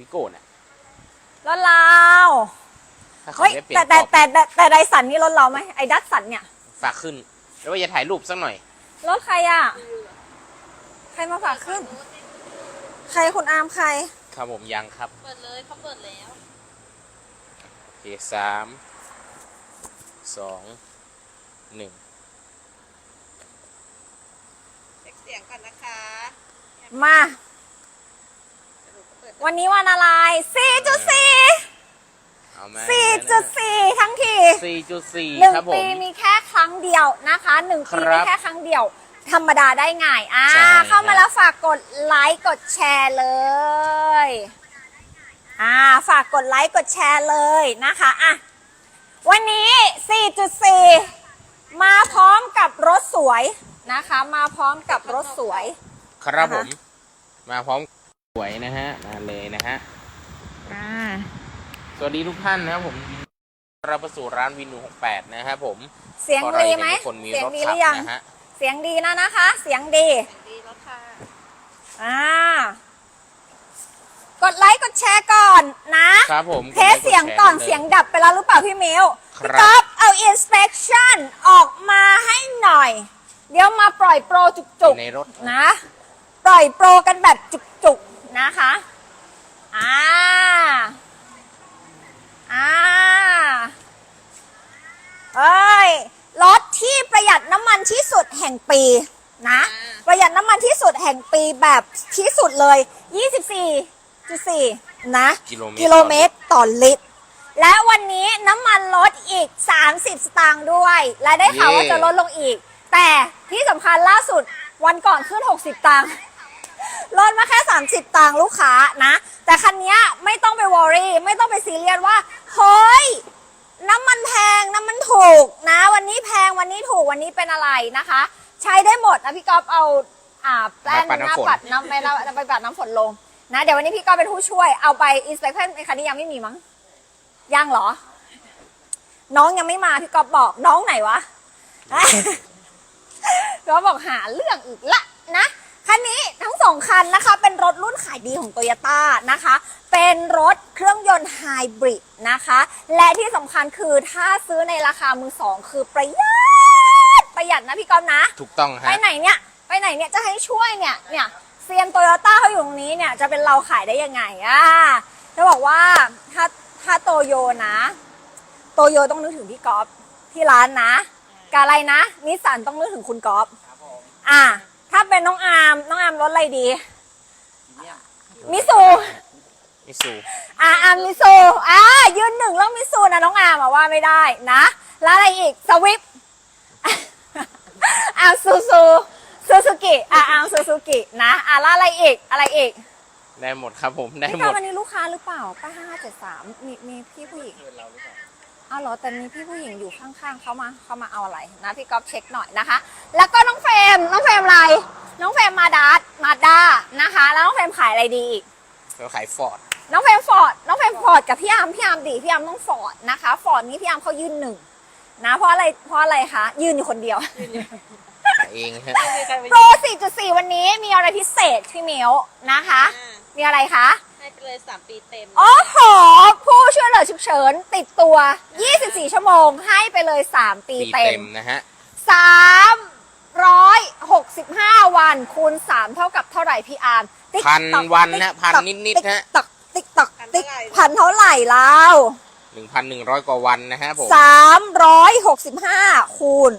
วิโก้น่ะรถเราถ้าเขาเฮ้ยไม่เปลี่ยแต่นแต่กรอบแต่แต่แต่ไดสันนี่รถเราไหมไอ้ดัตสันเนี่ย ฝากขึ้น แล้วว่าจะถ่ายรูปสักหน่อย รถใครอะ ใครมาฝากขึ้น ใครคุณอามใคร ครับผมยังครับเปิดเลยเขาเปิดแล้ว โอเคสามสองหนึ่งเช็คเสียงก่อนนะคะ มา สรุปเขาเปิด วันนี้วันอะไร 4.4 เอามา4.4 ทั้งทีสี่จุดสี่หนึ่งครับผปีมมีแค่ครั้งเดียวนะคะหนึ่งปีครัมีบแค่ครั้งเดียว ธรรมดาได้ไงอ่าใช่เข้ามาครับแล้วฝากกดไลค์กดแชร์เลยอ่าฝากกดไลค์กดแชร์เลยนะคะอะวันนี้ 4.4 มาพร้อมกับรถสวยนะคะ มาพร้อมกับรถสวย ครับนะคะผม มาพร้อม สวยนะฮะมาเลยนะฮะอ่าสวัสดีทุกท่านนะครับผมเราประสู่ร้านวินหนึ่งหกแปดนะครับผมเสียงพราะเราดีเห็นไหมว่าคนมีเสียงรถดีหขัรืบอยังนะฮะเสียงดีนะนะคะ เสียงดีเสียงดีรถค่ะอ่ากดไลค์กดแชร์ก่อนนะครับผมเทสเสียงก่อนกดไลค์กดแชร์เสียงดับไปแล้วหรือเปล่าพี่มิวครับพี่ก๊อฟเอา inspection ออกมาให้หน่อย เดี๋ยวมาปล่อยโปรจุกในรถๆนะ ปล่อยโปรกันแบบจุกๆ นะคะอ่าอ่าเอ้ยรถที่ประหยัดน้ำมันที่สุดแห่งปีนะ ประหยัดน้ำมันที่สุดแห่งปีแบบที่สุดเลย 24.4 นะ กิโลเมตร กิโลเมตรต่อลิตร และวันนี้น้ำมันลดอีก 30 สตางค์ด้วย และได้ข่าวว่าจะลดลงอีก แต่ที่สำคัญล่าสุดวันก่อนขึ้น 60 ตังค์ ลดมาแค่ 30 ตังค์ลูกค้านะ แต่คันนี้ไม่ต้องไปวอรี่ไม่ต้องไปซีเรียสว่าเฮ้ยน้ำมันแพงน้ำมันถูกนะ วันนี้แพงวันนี้ถูกวันนี้เป็นอะไรนะคะ ใช้ได้หมดนะพี่ก๊อฟเอาอ่าแป้นมาปัดหน้าน้ำฝนปัดน้ำไปแล้วไปปัดน้ำฝนลงนะ เดี๋ยววันนี้พี่ก๊อฟเป็นผู้ช่วยเอาไปอินสเปคชั่นในคันนี้ยังไม่มีมั้งยังเหรอ น้องยังไม่มาพี่ก๊อฟบอกน้องไหนวะก็บอกหาเรื่องอีกละนะ คันนี้ทั้งสองคันนะคะ เป็นรถรุ่นขายดีของโตโยต้านะคะ เป็นรถเครื่องยนต์ไฮบริดนะคะ และที่สำคัญคือถ้าซื้อในราคามือสองคือประหยัดประหยัดนะพี่ก๊อฟนะ ถูกต้องไปฮะไหนเนี่ยไปไหนเนี่ยจะให้ช่วยเนี่ยเนี่ยเซียนโตโยต้าเขาอยู่ตรงนี้เนี่ยจะเป็นเราขายได้ยังไงอะจะบอกว่าถ้าถ้าโตโยนะ โตโยต้องนึกถึงพี่ก๊อฟที่ร้านนะกาอะไรนะนิสสันต้องนึกถึงคุณก๊อฟอะ ถ้าเป็นน้องอาร์มน้องอาร์มรถอะไรดี มิซูมิสูอ่าอาร์มมิซูอ่ายืนหนึ่งแล้วมิซูนะน้องอาร์มอะว่าไม่ได้นะ แล้วอะไรอีกสวิฟอาร์มซูซูซูซูกิอ่าอาร์มซูซูกินะอ่าแล้วอะไรอีกอะไรอีกได้หมดครับผมได้พี่หมกาดวันนี้ลูกค้าหรือเปล่าป้าห้าเจ็ดสามมีมีพี่ผู้หญิงอ้า วเหรอแต่มีพี่ผู้หญิงอยู่ข้างๆเขามาเขามาเอาอะไรนะพี่ก๊อฟเช็คหน่อยนะคะ แล้วก็น้องเฟรมน้องเฟรมอะไร น้องเฟรมมาดาร์มาด้านะคะ แล้วน้องเฟรมขายอะไรดีอีกเราขายฟอร์ดน้องเฟรมฟอร์ดน้องเฟรมฟอร์ดกับพี่อาร์มพี่อาร์มดีพี่อาร์มต้องฟอร์ดนะคะฟอร์ดนี้พี่อาร์มเขายืนหนึ่งนะเพราะอะไรเพราะอะไรคะยืนอยู่คนเดียวขายเองฮะไม่มีใครไปโปร4.4 วันนี้มีอะไรพิเศษพี่เมียวนะคะอ่ามีอะไรคะให้ไป เลยสามปีเต็ม โอ้โห ผู้ช่วยเหลือฉุกเฉินติดตัว 24 ชั่วโมงให้ไปเลย 3 ปีปีเต็เต็มมนะฮะ 365 วันคูณ 3 เท่ากับเท่าไหร่พี่อาร์มติ๊กพันต๊อกวันนะติ๊กพันต๊อกนิดๆนะติ๊กต๊อกติ๊กต๊อกพันติ๊กเท่าไหร่พันเท่าไหร่แล้วหนึ่งพันหนึ่งร้อยกว่าวันนะฮะผมสามร้อยหกสิบห้าคูณ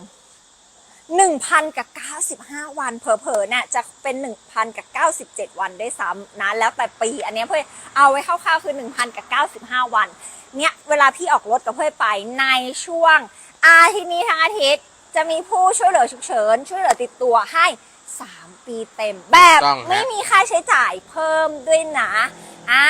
หนึ่งพันกับเก้าสิบห้าวัน เผลอๆเนี่ยจะเป็นหนึ่งพันกับเก้าสิบเจ็ดวันได้วยซ้ำนะแล้วแต่ปีอันเนี้ยเพื่อเอาไว้คร่าวๆคือหนึ่งพันกับเก้าสิบห้าวัน เนี่ยเวลาพี่ออกรถกับเพื่อนไปในช่วง อาทิตย์นี้ทั้งอาทิตย์จะมีผู้ช่วยเหลือฉุกเฉิน ช่วยเหลือติดตัวให้ 3 ปีเต็มแบบต้องฮะไม่มีค่าใช้จ่ายเพิ่มด้วยนะอ่า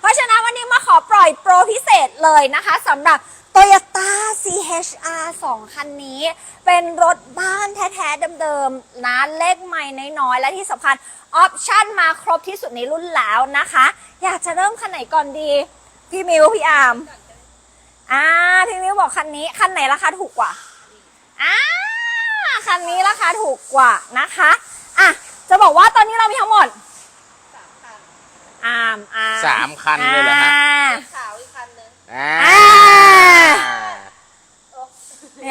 เพราะฉะนั้นวันนี้มาขอปล่อยโปรพิเศษเลยนะคะสำหรับ Toyota CHR 2 คันนี้ เป็นรถบ้านแท้ๆเดิมๆนะเลขใหม่น้อยๆ และที่สำคัญ ออปชั่นมาครบที่สุดในรุ่นแล้วนะคะ อยากจะเริ่มคันไหนก่อนดี พี่มิวพี่อาร์มอ่าพี่มิวบอกคันนี้คันไหนราคาถูกกว่าอ่าคันนี้ราคาถูกกว่านะคะอะจะบอกว่าตอนนี้เรามีทั้งหมดสามพันอามอามสามคันเลยเหรอฮะอ่าขาวอีกคันนึง อ่าอ่า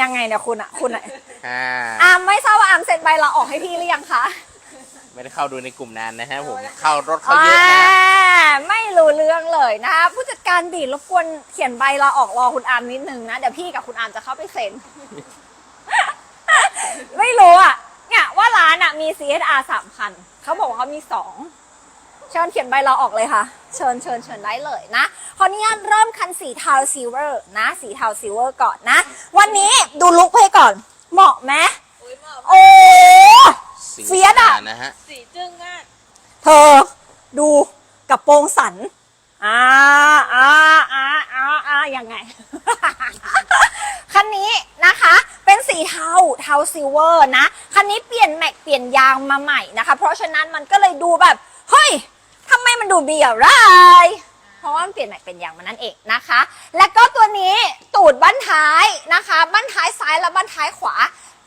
ยังไงเนี่ยคุณอะคุณอะอ่าอามไม่ทราบว่าอามเซ็นใบลาออกให้พี่หรือยังคะไม่ได้เข้าดูในกลุ่มนานนะฮะผมเข้ารถเขาเยอะนะอ่าไม่รู้เรื่องเลยนะคะผู้จัดการบีดรบกวนเขียนใบลาออกรอคุณอามนิดนึงนะเดี๋ยวพี่กับคุณอามจะเข้าไปเซ็น ไม่รู้อะเนี่ยว่าร้านอะมี CSR สามคันเขาบอกว่าเขามีสอง เชิญเขียนใบลาออกเลยค่ะ เชิญเชิญเชิญได้เลยนะขออนุญาตเริ่มคันสีเทาซิลเวอร์นะ สีเทาซิลเวอร์ก่อนนะ วันนี้ดูลุคให้ก่อน เหมาะไหมอุ้ยเหมาะโอ้สีเฟียสอะนะฮะสีจึ้งมากเธอดูกับโปรงสันอ่าอ่าอ่าอ่าอ่ายังไง คันนี้นะคะ เป็นสีเทาเทาซิลเวอร์นะ คันนี้เปลี่ยนแม็กเปลี่ยนยางมาใหม่นะคะ เพราะฉะนั้นมันก็เลยดูแบบ เฮ้ย ทำไมมันดูเบียร์ไรเพราะว่ามันเปลี่ยนแม็กเป็นยางมานั่นเองนะคะ และก็ตัวนี้ตูดบั้นท้ายนะคะ บั้นท้ายซ้ายและบั้นท้ายขวา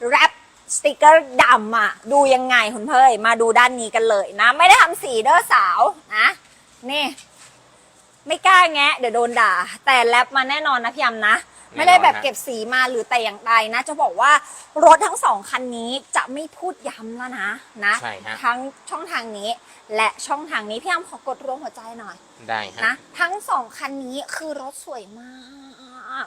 แรปสติกเกอร์ดำอะดูยังไงคุณเพยมาดูด้านนี้กันเลยนะ ไม่ได้ทำสีเด้อสาวนะนี่ ไม่กล้าแงะเดี๋ยวโดนด่า แต่แรปมาแน่นอนนะพี่ยำนะ ไม่ได้แบบเก็บสีมาหรือแต่อย่างใดนะ จะบอกว่ารถทั้งสองคันนี้จะไม่พูดย้ำแล้วนะนะ ใช่ฮะ ทั้งช่องทางนี้ และช่องทางนี้พี่ยำขอกดรวมหัวใจหน่อย ได้ฮะ นะทั้งสองคันนี้คือรถสวยมาก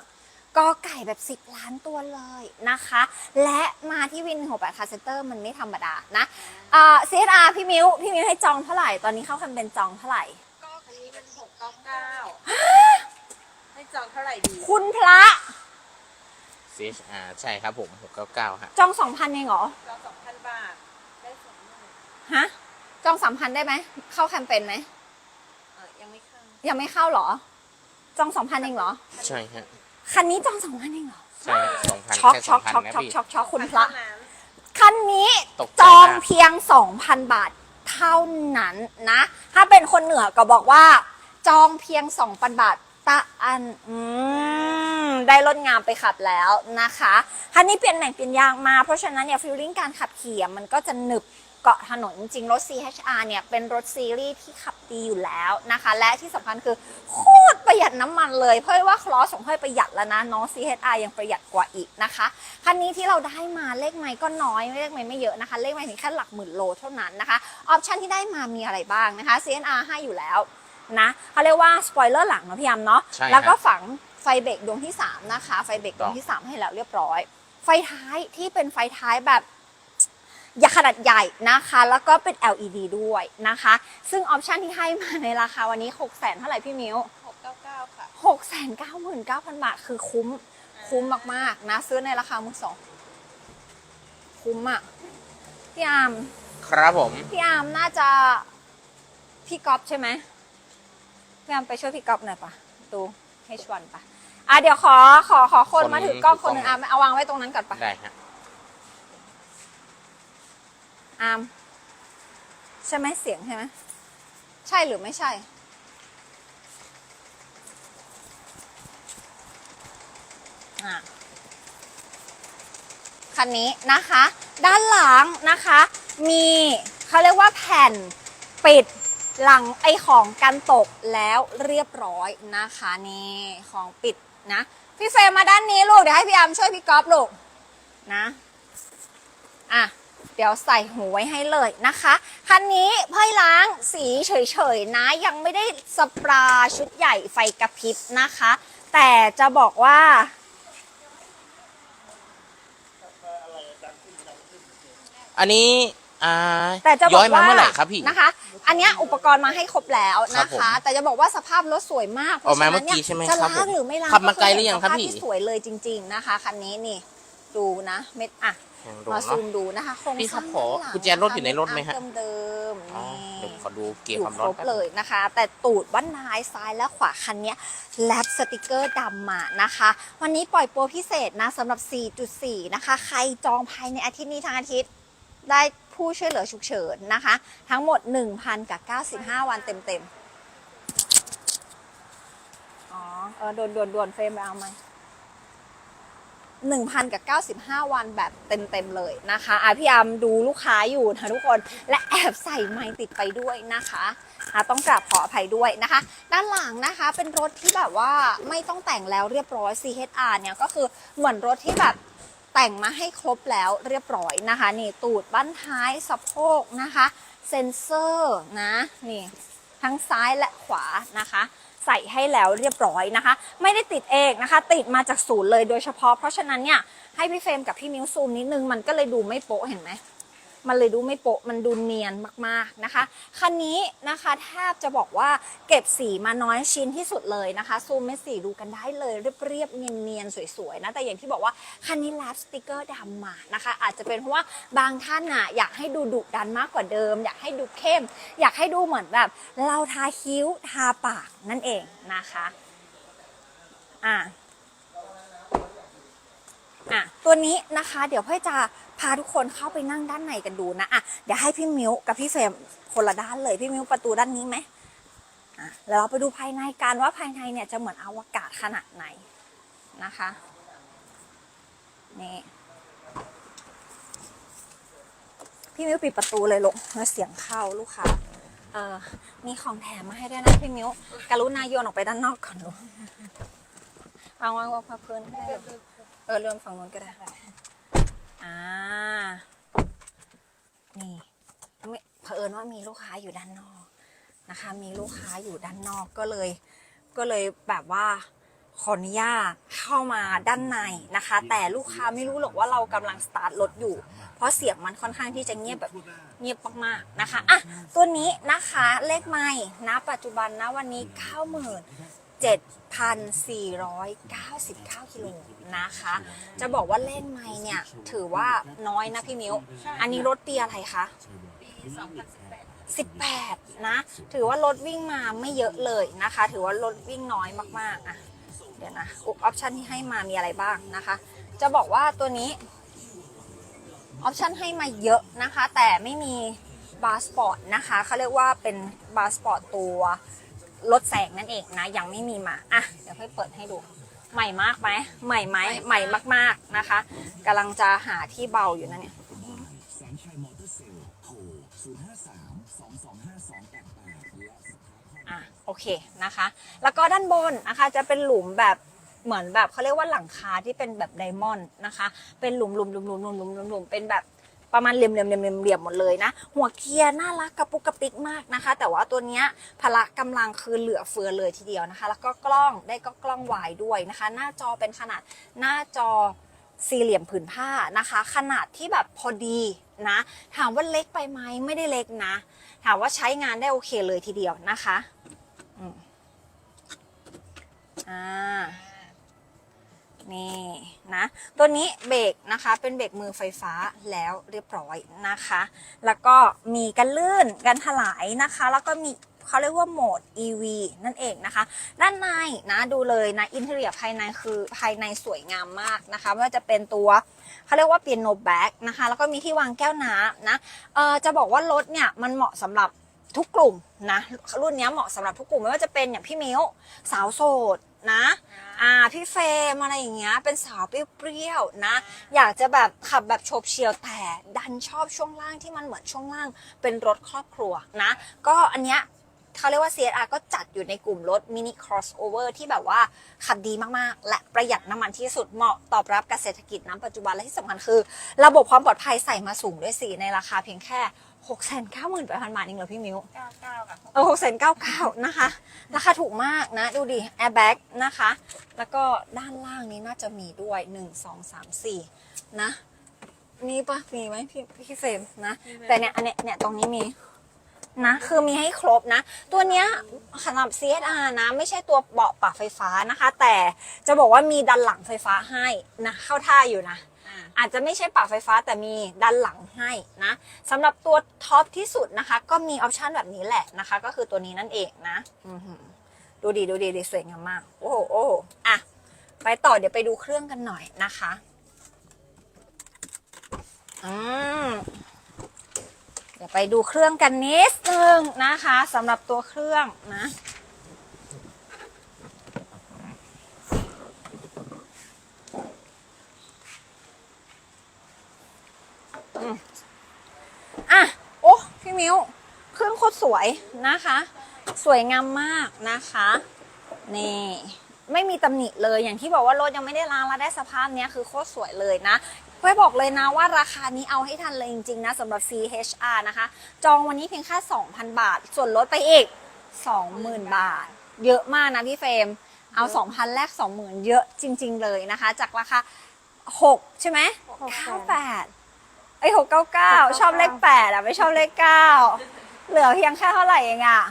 กอไก่แบบ 10 ล้านตัวเลยนะคะ และมาที่วินหัวแปดคาเซนเตอร์มันไม่ธรรมดานะอ่า CSR พี่มิวพี่มิวให้จองเท่าไหร่ ตอนนี้เข้าแคมเปญจองเท่าไหร่ ก็คันนี้เป็นหกเก้าเก้า ให้จองเท่าไหร่ดี คุณพระ CHR ใช่ครับผม 699ฮะจอง2,000เองเหรอ จองสองพันบาท ได้สองหมื่นฮะ จอง3,000ได้ไหม เข้าแคมเปญไหม เออยังไม่เข้ายังไม่เข้าเหรอ จอง2,000เองเหรอ ใช่ฮะคันนี้จอง2,000เองเหรอ ใช่ฮะ2,000ช็อกแค่ช็อกช็อก2,000นะช็อกพี่ ช็อกช็อกคุณพระ เท่านั้นคันนี้ตกใจจองมาก เพียง 2,000 บาทเท่านั้นนะ ถ้าเป็นคนเหนือก็บอกว่า จองเพียง 2,000 บาท ตะอันอืมได้รถงามไปขับแล้วนะคะคันนี้เปลี่ยนแหน่งเปลี่ยนยางมา เพราะฉะนั้นเนี่ยฟิลลิ่งการขับขี่มันก็จะหนึบเกาะถนนจริงๆรถ CHR เนี่ยเป็นรถซีรีส์ที่ขับดีอยู่แล้วนะคะ และที่สำคัญคือโคตรประหยัดน้ำมันเลย เพราะว่าคลอสของเพ่อยประหยัดแล้วนะน้อง CHR ยังประหยัดกว่าอีกนะคะคันนี้ที่เราได้มาเลขไม่ก็น้อยเลขไม่ไม่เยอะนะคะ เลขไม่ถึงแค่หลักหมื่นโลเท่านั้นนะคะออปชันที่ได้มามีอะไรบ้างนะคะ CNR ให้อยู่แล้ว นะเขาเรียกว่าสปอยเลอร์หลังเนาะพี่ยามเนาะใช่ฮะแล้วก็ฝังไฟเบรกดวงที่ 3 นะคะ ไฟเบรกดวงที่ 3 ให้แล้วเรียบร้อย ไฟท้ายที่เป็นไฟท้ายแบบ อย่าขนาดใหญ่นะคะ แล้วก็เป็น LED ด้วยนะคะ ซึ่งออปชันที่ให้มาในราคาวันนี้ 6 0 0 0 0เท่าไหร่พี่มิวหกเก้าเก้าค่ะหกแสนเก้าหมื่นเก้าพันบาท คือคุ้ม คุ้มมาก ๆ นะ ซื้อในราคามือสอง คุ้มอะ พี่อาร์มครับผม พี่อาร์มน่าจะ พี่ก๊อฟใช่ไหม พี่อาร์มไปช่วยพี่ก๊อฟหน่อยปะดู H1 ปะอะเดี๋ยวขอขอขอคนคนมาถือกล้องถืคอนกล้องหนึ่งอาร์มเอาวางไว้ตรงนั้นก่อนปะได้ฮะอาร์มใช่ไหมเสียงใช่ไหมใช่หรือไม่ใช่ อะ คันนี้นะคะ ด้านหลังนะคะ มีเขาเรียกว่าแผ่นปิด หลังไอของกันตกแล้วเรียบร้อยนะคะนี่ของปิดนะ พี่เฟรมมาด้านนี้ลูกเดี๋ยวให้พี่อามช่วยพี่ก๊อฟลูกนะอะเดี๋ยวใส่หูไว้ให้เลยนะคะคันนี้เพ่อยล้างสีเฉยๆนะยังไม่ได้สปราชุดใหญ่ไฟกระพริบนะคะ แต่จะบอกว่าอันนี้อ่าแต่จะบย้ออยกมาว่าเมื่อไหร่ครับพี่นะคะ อันเนี้ยอุปกรณ์มาให้ครบแล้วครันะบผมคะแต่จะบอกว่าสภาพรถสวยมากออกมาพระฉะนั้นเมื่อกี้ใช่ไหมจะครับล้าผงมหรือไม่ล้างขับมาไกลหรือยังครับก็พี่ เป็นสภาพที่สวยเลยจริง ๆนะคะคันนี้นี่ดูนะเม็ดอะลองดูมาเนาะซูมดูนะคะโครงพี่สครัร้าบงขอด้านหลังกุญแจรถอยู่ในรถไหมฮะ เดิมๆอ๋อนี่เดี๋ยวขอดูเกียอร์ยู่ความคร้อรนบแป๊บเลยนะคะ แต่ตูดบ้านท้ายซ้ายและขวาคันเนี้ยแลบสติกเกอร์ดำมานะคะ วันนี้ปล่อยโปรพิเศษนะสำหรับ 4.4 นะคะ ใครจองภายในอาทิตย์นี้ทั้งอาทิตย์ได้ ผู้ช่วยเหลือฉุกเฉินนะคะ ทั้งหมด 1,000 กับ 95 วันเต็มๆ อ๋อ เออโดนโดนโดนเฟรมไปเอาไหม1,000กับ95วันแบบเต็มๆเลยนะคะอะพี่อามดูลูกค้าอยู่นะทุกคนและแอบใส่ไม้ติดไปด้วยนะคะอะต้องกราบขออภัยด้วยนะคะ ด้านหลังนะคะเป็นรถที่แบบว่าไม่ต้องแต่งแล้วเรียบร้อย CHR เนี่ยก็คือเหมือนรถที่แบบ แต่งมาให้ครบแล้วเรียบร้อยนะคะ นี่ตูดบั้นท้ายสะโพกนะคะ เซ็นเซอร์นะนี่ทั้งซ้ายและขวานะคะ ใส่ให้แล้วเรียบร้อยนะคะ ไม่ได้ติดเองนะคะ ติดมาจากศูนย์เลยโดยเฉพาะ เพราะฉะนั้นเนี่ยให้พี่เฟรมกับพี่มิ้วซูมนิดนึงมันก็เลยดูไม่โป๊ะเห็นไหม มันเลยดูไม่โปะมันดูเนียนมากๆนะคะคันนี้นะคะแทบจะบอกว่าเก็บสีมาน้อยชิ้นที่สุดเลยนะคะ ซูมเม็ดสีดูกันได้เลยเรียบๆเนียนๆสวยๆนะแต่อย่างที่บอกว่าคันนี้แลปสติกเกอร์ดำมานะคะ อาจจะเป็นเพราะว่าบางท่านน่ะอยากให้ดูดุดันมากกว่าเดิม อยากให้ดูเข้ม อยากให้ดูเหมือนแบบเราทาคิ้วทาปากนั่นเองนะคะอะอะตัวนี้นะคะ เดี๋ยวพ่อจะ พาทุกคนเข้าไปนั่งด้านในกันดูนะอะเดี๋ยวให้พี่มิวกับพี่เฟรมคนละด้านเลยพี่มิวประตูด้านนี้ไหมอะแล้วเราไปดูภายในกันว่าภายในเนี่ยจะเหมือนอวกาศขนาดไหนนะคะนี่พี่มิวปิดประตูเลยลูกแล้วเสียงเข้าลูกค้าเออมีของแถมมาให้ด้วยนะพี่มิวกรุณาโยนออกไปด้านนอกก่อนลูกวางวางวางพื้นก็ได้เออเริ่มฝั่งนู้นก็ได้ อ่า นี่เผอิญว่ามีลูกค้าอยู่ด้านนอกนะคะ มีลูกค้าอยู่ด้านนอกก็เลย ก็เลยแบบว่าขออนุญาตเข้ามาด้านในนะคะ แต่ลูกค้าไม่รู้หรอกว่าเรากำลังสตาร์ทรถอยู่ เพราะเสียงมันค่อนข้างที่จะเงียบแบบเงียบมากๆนะคะอะตัวนี้นะคะเลขไม่ณปัจจุบันนะวันนี้เก้าหมื่น 7,499กิโลนะคะ จะบอกว่าเลขไม่เนี่ย ถือว่าน้อยนะพี่มิวอันนี้รถปีอะไรคะปี2018 18 นะ ถือว่ารถวิ่งมาไม่เยอะเลยนะคะ ถือว่ารถวิ่งน้อยมากๆอะเดี๋ยวนะออปชันที่ให้มามีอะไรบ้างนะคะ จะบอกว่าตัวนี้ออปชันให้มาเยอะนะคะ แต่ไม่มีบาร์สปอร์ตนะคะเขาเรียกว่าเป็นบาร์สปอร์ตตัว ลดแสงนั่นเองนะ ยังไม่มีมาอะเดี๋ยวค่อยเปิดให้ดู ใหม่มากไหมใหม่ไหมใหม่มากมากนะคะกำลังจะหาที่เบาอยู่นะเนี่ยอะโอเคนะคะ แล้วก็ด้านบนนะคะจะเป็นหลุมแบบเหมือนแบบเขาเรียกว่าหลังคาที่เป็นแบบไดมอนด์นะคะ เป็นหลุมหลุมหลุมหลุมหลุมหลุมหลุมเป็นแบบ ประมาณเหลี่ยมเหลี่ยมเหลี่ยมเหลี่ยมหมดเลยนะ หัวเกียร์น่ารักกระปุกกระปิกมากนะคะ แต่ว่าตัวเนี้ยพละกำลังคือเหลือเฟือเลยทีเดียวนะคะ แล้วก็กล้องได้ก็กล้องวายด้วยนะคะ หน้าจอเป็นขนาดหน้าจอสี่เหลี่ยมผืนผ้านะคะ ขนาดที่แบบพอดีนะ ถามว่าเล็กไปไหมไม่ได้เล็กนะ ถามว่าใช้งานได้โอเคเลยทีเดียวนะคะอืมอ่า นี่นะตัวนี้เบรกนะคะเป็นเบรกมือไฟฟ้าแล้วเรียบร้อยนะคะ แล้วก็มีกันลื่นกันถลายนะคะ แล้วก็มีเขาเรียกว่าโหมด EV นั่นเองนะคะ ด้านในนะดูเลยนะอินเทอร์เนียภายในคือภายในสวยงามมากนะคะไม่ว่าจะเป็นตัวเขาเรียกว่าเปียโนแบ็กนะคะ แล้วก็มีที่วางแก้วน้ำนะเออจะบอกว่ารถเนี่ยมันเหมาะสำหรับทุกกลุ่มนะรุ่นนี้เหมาะสำหรับทุกกลุ่มไม่ว่าจะเป็นอย่างพี่มิ้วสาวโสด นะ อ่าพี่เฟรมอะไรอย่างเงี้ยเป็นสาวเปรี้ยวๆนะ อยากจะแบบขับแบบโฉบเฉียวแต่ดันชอบช่วงล่างที่มันเหมือนช่วงล่างเป็นรถครอบครัวนะ ก็อันเนี้ยเขาเรียกว่า CSR ก็จัดอยู่ในกลุ่มรถมินิ crossover ที่แบบว่าขับดีมากๆ และประหยัดน้ำมันที่สุดเหมาะตอบรับกับเศรษฐกิจน้ำปัจจุบันและที่สำคัญคือ ระบบความปลอดภัยใส่มาสูงด้วยสีในราคาเพียงแค่ 6 9 9 0 0 0บาทเองเหรอพี่มิ้ว99ค่ะเออหกแสนเก้าเก้านะคะ ราคาถูกมากนะ ดูดิแอร์แบ็กนะคะ แล้วก็ด้านล่างนี้น่าจะมีด้วยหนึ่งสองสามสี่นะมีปะมีไหมพี่พี่เฟรมนะ แต่เนี่ยอันเนี้ยเนี่ยตรงนี้มีนะคือมีให้ครบนะ ตัวเนี้ยสำหรับ CSR นะ ไม่ใช่ตัวเบาะปรับไฟฟ้านะคะ แต่จะบอกว่ามีดันหลังไฟฟ้าให้นะเข้าท่าอยู่นะ อาจจะไม่ใช่ปรับไฟฟ้าแต่มีด้านหลังให้นะสำหรับตัวท็อปที่สุดนะคะ ก็มีออปชันแบบนี้แหละนะคะ ก็คือตัวนี้นั่นเองนะดูดีดูดีดีสวยงามมาก โอ้โหโอ้โหอะไปต่อเดี๋ยวไปดูเครื่องกันหน่อยนะคะอืมเดี๋ยวไปดูเครื่องกันนิดนึงนะคะสำหรับตัวเครื่องนะ สวยนะคะ สวยงามมากนะคะ นี่ไม่มีตำหนิเลยอย่างที่บอกว่ารถยังไม่ได้ล้างแล้วได้สภาพเนี้ยคือโคตรสวยเลยนะเพื่อบอกเลยนะว่าราคานี้เอาให้ทันเลยจริงๆนะสำหรับ CHR นะคะ จองวันนี้เพียงแค่2,000 บาท ส่วนลดไปอีก 20,000 บาท เยอะมากนะพี่เฟรมเอา 2,000แลก20,000 เยอะจริง ๆ เลยนะคะ จากราคา 6 ใช่ไหม98 เอ้ย699ชอบเลข8อะไม่ชอบเลข9เหลือเพียงแค่เท่าไหร่เองอะ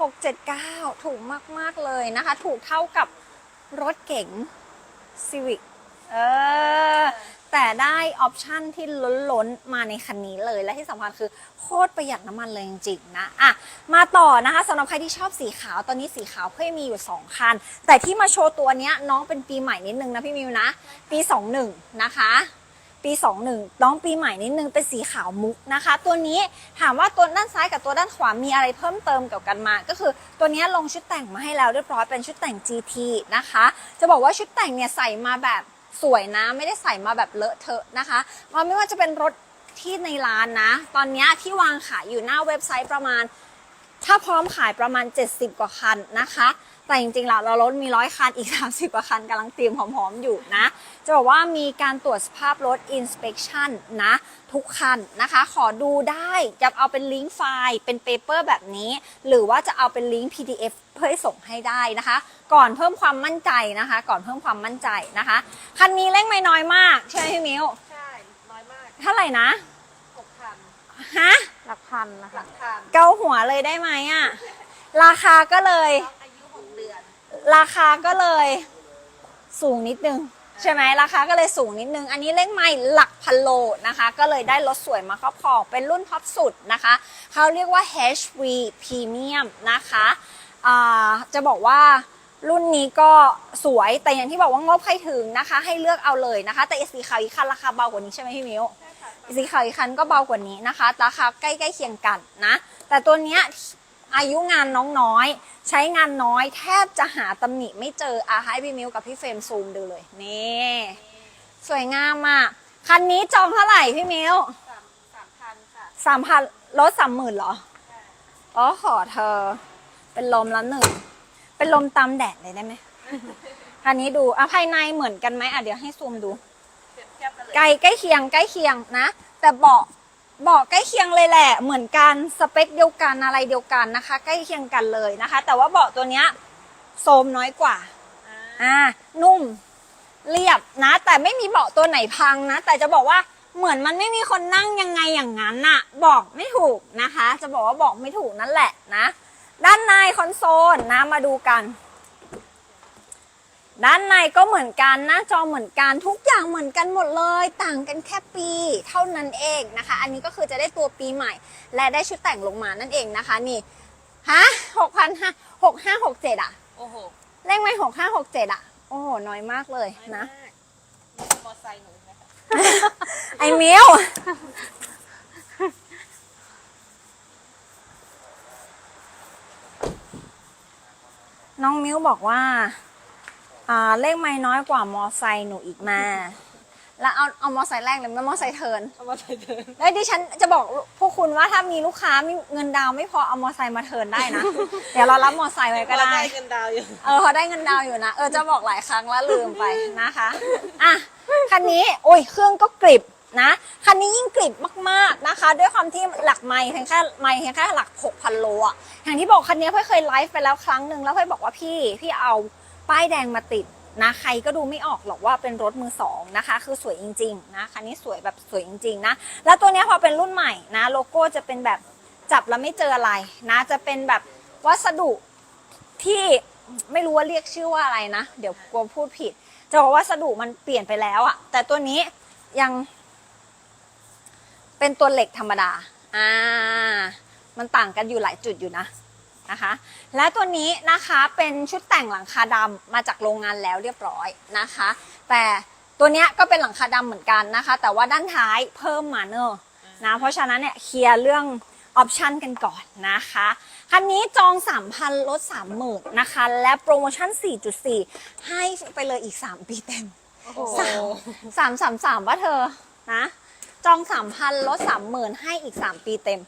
หกเจ็ดเก้า679ถูกมาก ๆ เลยนะคะ ถูกเท่ากับรถเก๋ง Civic เออ แต่ได้ออปชั่นที่ล้นๆ มาในคันนี้เลย และที่สำคัญคือโคตรประหยัดน้ำมันเลยจริงๆนะอะมาต่อนะคะสำหรับใครที่ชอบสีขาว ตอนนี้สีขาวเพื่อมีอยู่ 2 คัน แต่ที่มาโชว์ตัวเนี้ยน้องเป็นปีใหม่นิดนึงนะพี่มิวนะ ปี 21 นะคะ ปี 21 น้องปีใหม่นิดนึงเป็นสีขาวมุกนะคะ ตัวนี้ถามว่าตัวด้านซ้ายกับตัวด้านขวามีอะไรเพิ่มเติมเกี่ยวกันมา ก็คือตัวนี้ลงชุดแต่งมาให้แล้วเรียบร้อยเป็นชุดแต่ง GT นะคะ จะบอกว่าชุดแต่งเนี่ยใส่มาแบบสวยนะ ไม่ได้ใส่มาแบบเลอะเทอะนะคะมาไม่ว่าจะเป็นรถที่ในร้านนะ ตอนนี้ที่วางขายอยู่หน้าเว็บไซต์ประมาณ ถ้าพร้อมขายประมาณ 70 กว่าคันนะคะ แต่จริงๆแล้วเรารถมีร้อยคันอีก 30กว่าคันกำลังเตรียมพร้อมๆอยู่นะ จะบอกว่ามีการตรวจสภาพรถ inspection นะ ทุกคันนะคะ ขอดูได้จะเอาเป็นลิงก์ไฟล์เป็นเปเปอร์แบบนี้ หรือว่าจะเอาเป็นลิงก์ PDF เพื่อให้ส่งให้ได้นะคะ ก่อนเพิ่มความมั่นใจนะคะ ก่อนเพิ่มความมั่นใจนะคะ คันนี้เร่งไม่น้อยมากใช่ไหมพี่มิวใช่น้อยมากเท่าไหร่นะหกพันฮะหลักพันนะคะหลักพันเกาหัวเลยได้ไหมอะราคาก็เลย ราคาก็เลยสูงนิดนึง ใช่ไหมราคาก็เลยสูงนิดนึง อันนี้เลขไม่หลักพันโลนะคะ ก็เลยได้รถสวยมาครอบครองเป็นรุ่นท็อปสุดนะคะ เขาเรียกว่า HV Premium นะคะจะบอกว่ารุ่นนี้ก็สวยแต่อย่างที่บอกว่างบใครถึงนะคะ ให้เลือกเอาเลยนะคะ แต่สีขาวอีกคันราคาเบากว่านี้ใช่ไหมพี่มิวสีขาวอีกคันก็เบากว่านี้นะคะราคาใกล้ๆเคียงกันนะ แต่ตัวเนี้ย อายุงานน้องน้อย ใช้งานน้อยแทบจะหาตำหนิไม่เจออาให้พี่มิวกับพี่เฟรมซูมดูเลย นี่ สวยงามอะคันนี้จองเท่าไหร่พี่มิวสามสามพันค่ะสามพันลดสามหมื่นเหรอ อ๋อขอเธอ เป็นลมละหนึ่ง เป็นลมตามแดดเลยได้ไหมคันนี้ดูอะภายในเหมือนกันไหมอะเดี๋ยวให้ซูมดูเปรียบเทียบกันเลยใกล้ใกล้เคียงใกล้เคียงนะ แต่เบาะเบาะใกล้เคียงเลยแหละ เหมือนกันสเปคเดียวกันอะไรเดียวกันนะคะ ใกล้เคียงกันเลยนะคะ แต่ว่าเบาะตัวเนี้ยโซมน้อยกว่าอ่าอ่านุ่มเรียบนะ แต่ไม่มีเบาะตัวไหนพังนะ แต่จะบอกว่าเหมือนมันไม่มีคนนั่งยังไงอย่างนั้นน่ะ บอกไม่ถูกนะคะ จะบอกว่าบอกไม่ถูกนั่นแหละนะ ด้านในคอนโซลนะมาดูกัน ด้านในก็เหมือนกันหน้าจอเหมือนกันทุกอย่างเหมือนกันหมดเลย ต่างกันแค่ปีเท่านั้นเองนะคะ อันนี้ก็คือจะได้ตัวปีใหม่ และได้ชุดแต่งลงมานั่นเองนะคะนี่ฮะหกพันห้าหกห้าหกเจ็ดอะโอ้โหเลขไม่หกห้าหกเจ็ดอะโอ้โหน้อยมากเลยนะนี่มอไซค์หนูนะคะไอ้มิวน้องมิวบอกว่า อ่าเลขไม่น้อยกว่ามอไซค์หนูอีกมา แล้วเอาเอามอไซค์แรกเลยไม่มอไซค์เทิร์นเอามาใส่เดินแล้วดิฉันจะบอกพวกคุณว่าถ้ามีลูกค้ามีเงินดาวน์ไม่พอเอามอไซค์มาเทิร์นได้นะ เดี๋ยวเรารับมอไซค์ไว้ก็ได้ เงินดาวอยู่เออเขาได้เงินดาวน์อยู่นะ เออจะบอกหลายครั้งแล้วลืมไปนะคะ อะ คันนี้โอ้ยเครื่องก็กริบนะ คันนี้ยิ่งกริบมากๆนะคะ ด้วยความที่หลักไมค์เพียงแค่ไมค์เพียงแค่หลัก 6,000 โลอะอย่างที่บอกคันนี้เพื่อเคยไลฟ์ไปแล้วครั้งหนึ่งแล้วเพื่อบอกว่าพี่พี่เอา ป้ายแดงมาติดนะใครก็ดูไม่ออกหรอกว่าเป็นรถมือสองนะคะคือสวยจริงๆนะคันนี้สวยแบบสวยจริงๆนะแล้วตัวนี้พอเป็นรุ่นใหม่นะโลโก้จะเป็นแบบจับแล้วไม่เจออะไรนะจะเป็นแบบวัสดุที่ไม่รู้ว่าเรียกชื่อว่าอะไรนะ เดี๋ยวกลัวพูดผิด จะบอกว่าวัสดุมันเปลี่ยนไปแล้วอะแต่ตัวนี้ยัง เป็นตัวเหล็กธรรมดาอ่ามันต่างกันอยู่หลายจุดอยู่นะ นะคะ และตัวนี้นะคะเป็นชุดแต่งหลังคาดำมาจากโรงงานแล้วเรียบร้อยนะคะ แต่ตัวเนี้ยก็เป็นหลังคาดำเหมือนกันนะคะ แต่ว่าด้านท้ายเพิ่มมาเนอะนะ เพราะฉะนั้นเนี่ยเคลียร์เรื่องออปชันกันก่อนนะคะคันนี้จอง 3,000 ลด 30,000นะคะ และโปรโมชั่น 4.4 ให้ไปเลยอีก 3 ปีเต็มโอ้โหสามสามสามสามว่าเธอนะ จอง 3,000 ลด 30,000 ให้อีก 3 ปีเต็ม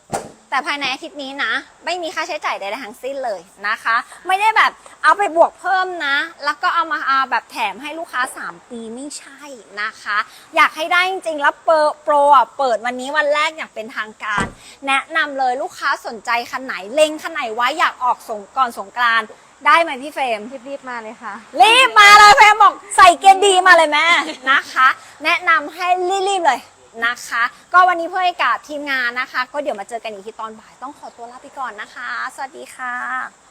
แต่ภายในอาทิตย์นี้นะ ไม่มีค่าใช้จ่ายใดๆทั้งสิ้นเลยนะคะ ไม่ได้แบบเอาไปบวกเพิ่มนะ แล้วก็เอามาเอาแบบแถมให้ลูกค้า 3 ปีไม่ใช่นะคะ อยากให้ได้จริงๆ แล้วโปรโปรอะเปิดวันนี้วันแรกอย่างเป็นทางการ แนะนำเลยลูกค้าสนใจคันไหนเล็งคันไหนไว้อยากออกสงก่อนสงกรานต์ได้ไหมพี่เฟรมรีบๆมาเลยค่ะ รีบมาเลยเฟรมบอกใส่เกียร์ดีมาเลยแม่นะคะ แนะนำให้รีบๆเลย นะคะ ก็วันนี้เพื่อให้กับทีมงานนะคะ ก็เดี๋ยวมาเจอกันอีกทีตอนบ่ายต้องขอตัวลาไปก่อนนะคะ สวัสดีค่ะ